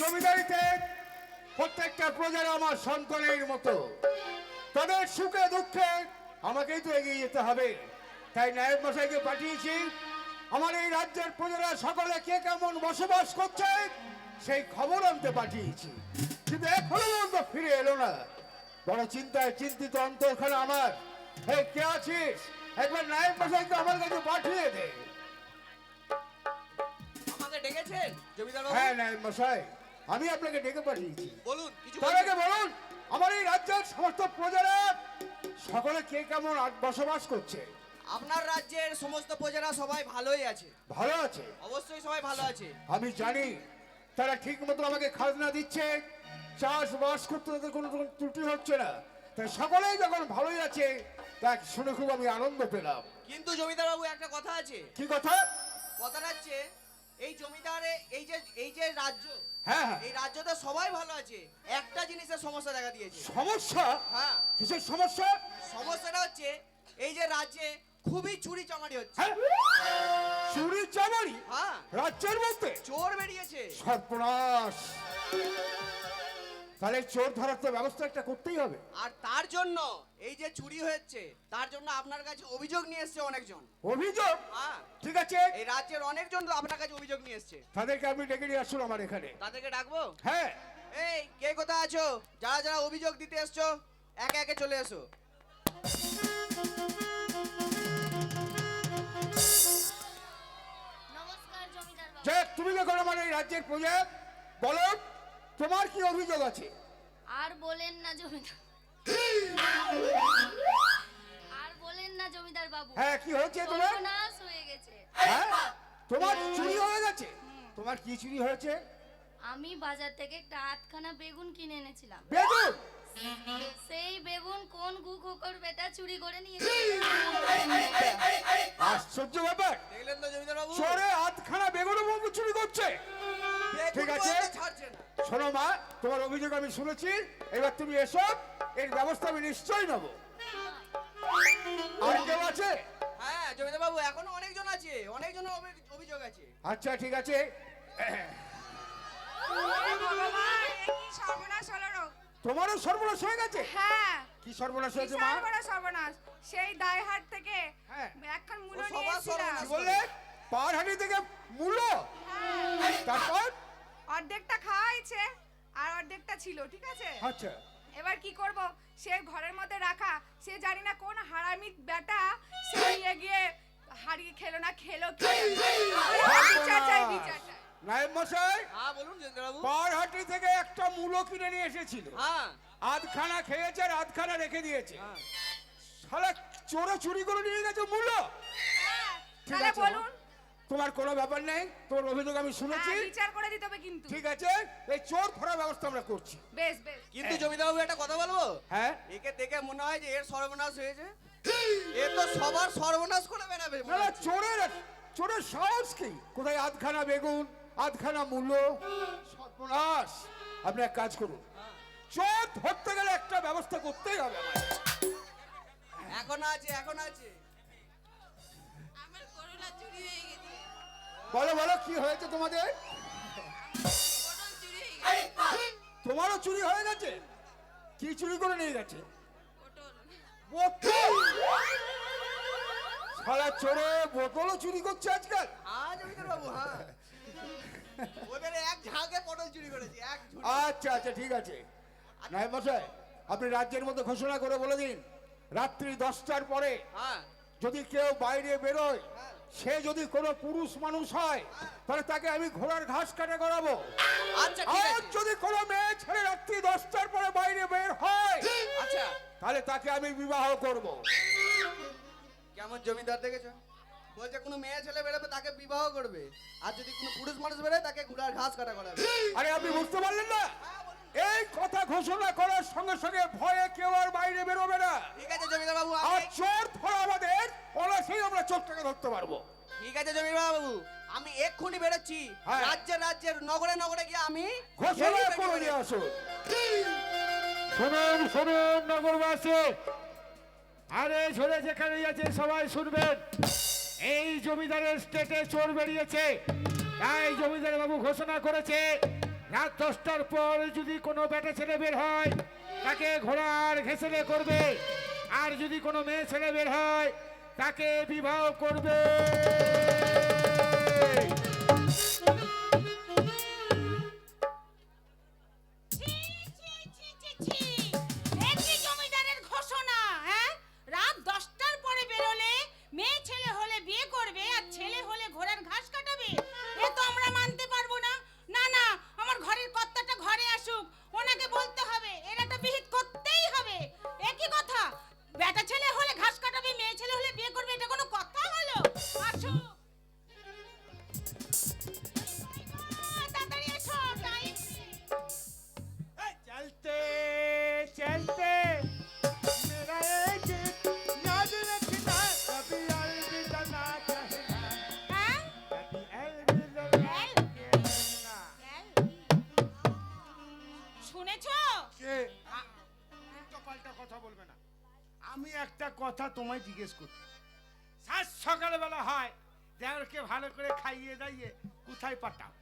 জমিদারিতে প্রত্যেকটা প্রজারা আমার সন্তানের মতো। তাদের সুখে দুঃখে আমাকেই তো এগিয়ে যেতে হবে। তাই নায়ক মশাইকে পাঠিয়েছি আমার এই রাজ্যের প্রজারা সকলে কে কেমন বসবাস করছে সেই খবর আনতে পাঠিয়েছি। কিন্তু এখনও পর্যন্ত ফিরে এলো না। বড় চিন্তায় চিন্তিত অন্তরখানা আমার। হে কে আছিস? একবার নায়ক মশাইকে আমার কাছে পাঠিয়ে দে। আমাকে ডেকেছেন? জমিদার হ্যাঁ নায়ক মশাই। আমি আপনাকে ডেকে পাঠিয়েছি। বলুন তার? আগে বলুন আমার এই রাজ্যের সমস্ত প্রজারা সকলে কে কেমন বসবাস করছে? আপনার রাজ্যের সমস্ত প্রজারা সবাই ভালোই আছে। ভালো আছে? অবশ্যই সবাই ভালো আছে। আমি জানি তারা ঠিক মতো আমাকে খাজনা দিচ্ছে। চাষবাস করতে তাদের কোনো রকম ত্রুটি হচ্ছে না। তাই সকলেই যখন ভালোই আছে তা শুনে খুব আমি আনন্দ পেলাম। কিন্তু জমিদার বাবু একটা কথা আছে। কি কথা? কথাটা হচ্ছে এই জমিদারে এই যে এই যে রাজ্য হ্যাঁ হ্যাঁ। এই রাজ্যতে সবাই ভালো আছে। একটা জিনিসের সমস্যা দেখা দিয়েছে। সমস্যা? হ্যাঁ। কিসের সমস্যা? সমস্যাটা হচ্ছে এই যে রাজ্যে খুবই চুরি চামারি হচ্ছে। হ্যাঁ। চুরি চামারি? হ্যাঁ। রাজ্যের মধ্যে? চোর বেরিয়েছে। সর্বনাশ। তাহলে চোর ধরার তো ব্যবস্থা একটা করতেই হবে। আর তার জন্য এই যে চুরি হয়েছে তার জন্য আপনার কাছে অভিযোগ নিয়ে এসছে অনেকজন। অভিযোগ? হ্যাঁ। ঠিক আছে। এই রাজ্যের অনেকজন আপনার কাছে অভিযোগ নিয়ে এসছে। তাদেরকে আপনি ডেকে নিয়ে আসুন আমার এখানে। তাদেরকে ডাকবো? হ্যাঁ। এই কে কোথায় আছো? যারা যারা অভিযোগ দিতে এসছো একে একে চলে এসো। নমস্কার জমিদার বাবু। যে তুমি যখন আমার এই রাজ্যের প্রজা বলো। তোমার কি অভিযোগ আছে? আর বলেন না জমিদার। আর বলেন না জমিদার বাবু। হ্যাঁ কি হয়েছে তোমার? সর্বনাশ হয়ে গেছে। হ্যাঁ তোমার চুরি হয়ে গেছে? তোমার কি চুরি হয়েছে? আমি বাজার থেকে একটা আটখানা বেগুন কিনে এনেছিলাম। বেগুন? সেই বেগুন কোন গু খোকর বেটা চুরি করে নিয়ে আশ্চর্য ব্যাপার। দেখলেন তো জমিদার বাবু? চোরে আধখানা বেগুনের মতো চুরি করছে। ঠিক আছে। শোনো মা তোমার অভিযোগ আমি শুনেছি এবার তুমি এসো এর ব্যবস্থা আমি নিশ্চয়ই নেব। আর কেউ আছে? হ্যাঁ জমিদার বাবু এখনও অনেকজন আছে অনেকজন অভিযোগ আছে। আচ্ছা ঠিক আছে? তোমারও সর্বনাশ হয়ে গেছে? হ্যাঁ। কি সর্বনাশ হয়েছে মা? বড় সর্বনাশ? সেই দায়হাট থেকে হ্যাঁ। একখান মূল্য ও নিয়ে সবার কি বললে? পাহাড়হাটি থেকে মূল্য হ্যাঁ, তারপর? অর্ধেকটা খাওয়া হয়েছে আর অর্ধেকটা ছিল ঠিক আছে? আচ্ছা। এবার কি করব? সে ঘরের মধ্যে রাখা সে জানি না কোন হারামি বেটা সে নিয়ে গিয়ে হারিয়ে খেলো না খেলো বিচার চাই বিচার চাই। নায়েব মশাই হ্যাঁ বলুন জমিদার বাবু পাহাড়হাটি থেকে একটা মূলো কিনে নিয়ে এসেছিল। হ্যাঁ। আধখানা খেয়েছে আর আধখানা রেখে দিয়েছে। হ্যাঁ। শালা চোরা চুরি করে নিয়ে গেছে মূল্য হ্যাঁ, তাহলে বলুন। তোমার কোনো ব্যাপার নেই তোমার অভিযোগ আমি শুনেছি। হ্যাঁ, বিচার করে দিতে হবে কিন্তু। ঠিক আছে এই চোর ধরার ব্যবস্থা আমরা করছি। বেশ বেশ। কিন্তু জমিদার বাবু একটা কথা বলব? হ্যাঁ। একে দেখে মনে হয় যে এর সর্বনাশ হয়েছে। এ তো সবার সর্বনাশ করে বেড়াবে মনে না, না, হচ্ছে। চোরের চোরের সাহস কি? কোথায় আধখানা বেগুন আধখানা মূল্য? সর্বনাশ। আপনি এক কাজ করুন। চোর ধরতে গেলে একটা ব্যবস্থা করতেই হবে আমায়। এখন আছে এখন আছে। বলো বলো কি হয়েছে তোমাদের? হয়ে তোমারও চুরি হয়ে গেছে? কি চুরি করে নিয়ে গেছে? সারা চোরে বোতলও চুরি করছে আজকাল। হ্যাঁ জমিদার বাবু হ্যাঁ। ওদের এক ঝাঁকে পটল চুরি করেছে এক আচ্ছা আচ্ছা ঠিক আছে। নাইব মশাই আপনি রাজ্যের মধ্যে ঘোষণা করে বলে দিন। রাত্রি দশটার পরে হ্যাঁ। যদি কেউ বাইরে বেরোয় সে যদি কোনো পুরুষ মানুষ হয় তাহলে তাকে আমি ঘোড়ার ঘাস কাটা করাবো। আচ্ছা ঠিক আর আছে। যদি কোনো মেয়ে ছেলে রাত্রি দশটার পরে বাইরে বের হয় আচ্ছা। তাহলে তাকে আমি বিবাহ করব। কেমন জমিদার দেখেছ? বলছে কোনো মেয়ে ছেলে বেরোবে তাকে বিবাহ করবে। আর যদি কোনো পুরুষ মানুষ বেরোয় তাকে ঘোড়ার ঘাস কাটা করাবে। আরে আপনি বুঝতে পারলেন না? এই কথা ঘোষণা করার সঙ্গে সঙ্গে ভয়ে কেউ আর বাইরে বেরোবে না। ঠিক আছে জমিদার আমরা চোরটাকে ধরতে পারব। ঠিক আছে জমিদার বাবু আমি এক্ষুনি বেরোচ্ছি। হ্যাঁ। রাজ্যের রাজ্যের নগরে নগরে গিয়ে আমি ঘোষণা হেলিপ্যাড করে করে- দিয়ে আসুন শুনুন শুনুন নগরবাসী। আরে ঝরে যেখানে আছে সবাই শুনবেন। এই জমিদারের স্টেটে চোর বেরিয়েছে। তাই জমিদার বাবু ঘোষণা করেছে রাত দশটার পর যদি কোনো বেটা ছেলে বের হয় তাকে ঘোড়ার ঘেসেলে করবে। আর যদি কোনো মেয়ে ছেলে বের হয় তাকে বিবাহ করবে। একটা কথা তোমায় জিজ্ঞেস করছি। সাত সকালবেলা হয় দেওরকে ভালো করে খাইয়ে দাইয়ে কোথায় পাঠাও?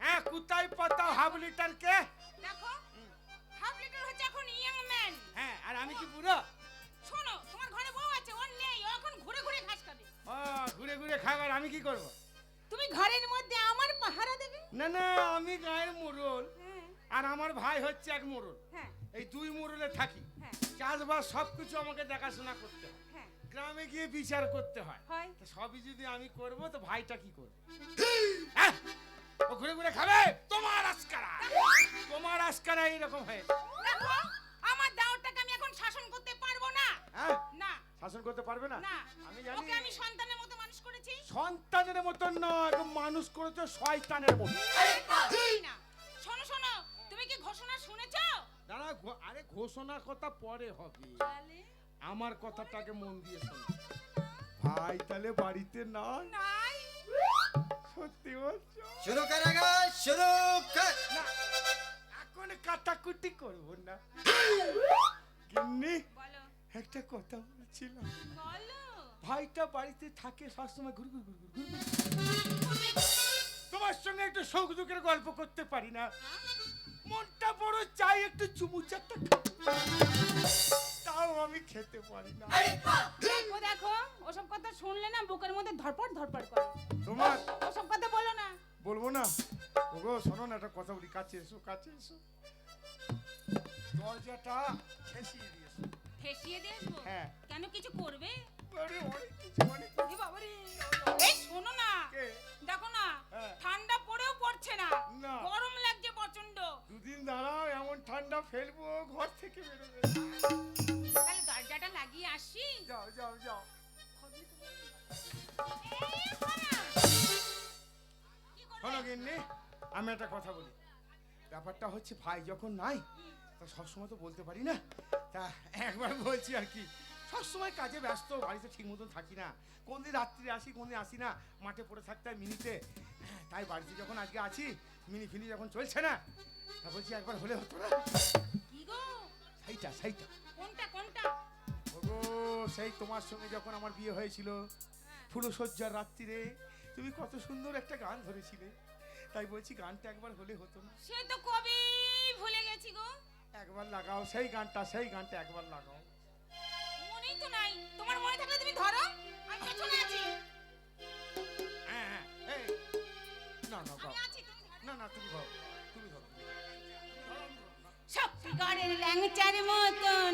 হ্যাঁ কোথায় পাঠাও হাফ লিটারকে দেখো হাফ লিটার হচ্ছে এখন ইয়াং ম্যান হ্যাঁ আর আমি কি বুড়ো? শোনো তোমার ঘরে বউ আছে ওর নেই ও এখন ঘুরে ঘুরে ঘাস খাবে। ও ঘুরে ঘুরে খাবার আমি কি করব? তুমি ঘরের মধ্যে আমার পাহারা দেবে? না না আমি গায়ের মোড়ল হ্যাঁ। আর আমার ভাই হচ্ছে এক মোড়ল। হ্যাঁ। এই দুই মোড়লে থাকি। হ্যাঁ। চাষবাস সব কিছু আমাকে দেখাশোনা করতে হয়। হ্যাঁ। গ্রামে গিয়ে বিচার করতে হয়। সবই যদি আমি করব তো ভাইটা কি করবে? হ্যাঁ? ও ঘুরে ঘুরে খাবে? তোমার আজকারা। তোমার আজকারা এইরকম আমার দাওরটাকে আমি এখন শাসন করতে পারব না। হ্যাঁ? না। শাসন করতে পারবে না। আমি জানি ওকে আমি সন্তানের মতো মানুষ করেছি। সন্তানের মতন নয় মানুষ করেছে শয়তানের মতো। ঘোষণা শুনেছো দাঁড়া আরে ঘোষণার কথা পরে হবে আমার কথাটাকে মন দিয়ে শোনো ভাই তাহলে বাড়িতে নাই নাই সত্যি বলছো শুরু করেগা শুরু কর না এখন কাটাকুটি করব না গিন্নি একটা কথা বলছিলাম বলো ভাইটা বাড়িতে থাকে সবসময় ঘুর ঘুর ঘুর ঘুর ঘুর ঘুর। তোমার সঙ্গে একটু সুখ দুঃখের গল্প করতে পারি না মনটা বড় চাই একটু চুমু চারটা তাও আমি খেতে পারি না। দেখো দেখো ওসব কথা শুনলে না বুকের মধ্যে ধরপড় ধরপড় করে। তোমার ওসব কথা বলো না। বলব না? ওগো শোনো না একটা কথা বলি। কাছে এসো কাছে এসো। দরজাটা ঠেসিয়ে দিয়েছ। ঠেসিয়ে দিয়ে আসব হ্যাঁ। কেন কিছু করবে? আরে অনেক কিছু অনেক এ বাবারে! এই শোনো না। একটা কথা বলি। ব্যাপারটা হচ্ছে ভাই যখন নাই তা সবসময় তো বলতে পারি না। তা একবার বলছি আর কি সবসময় কাজে ব্যস্ত বাড়িতে ঠিক মতন থাকি না। কোন দিন রাত্রি আসি কোন দিন আসি না মাঠে পড়ে থাকতে হয় মিনিতে তাই বাড়িতে যখন আজকে আছি মিনি ফিনি যখন চলছে না তা বলছি একবার হলে হতো না। কি গো? সেইটা সেইটা। কোনটা কোনটা? ওগো সেই তোমার সঙ্গে যখন আমার বিয়ে হয়েছিল ফুলসজ্জার রাত্রিরে তুমি কত সুন্দর একটা গান ধরেছিলে। তাই বলছি গানটা একবার হলে হতো না। সে তো কবে ভুলে গেছি গো। একবার লাগাও সেই গানটা সেই গানটা একবার লাগাও। মনেই তো নাই। তোমার মনে থাকলে তুমি ধরো আমি পেছনে আছি। হ্যাঁ হ্যাঁ না না তুমি ধরো। না না তুমি গাও তুমি গাও সত্যিকারের ল্যাংচার মতন।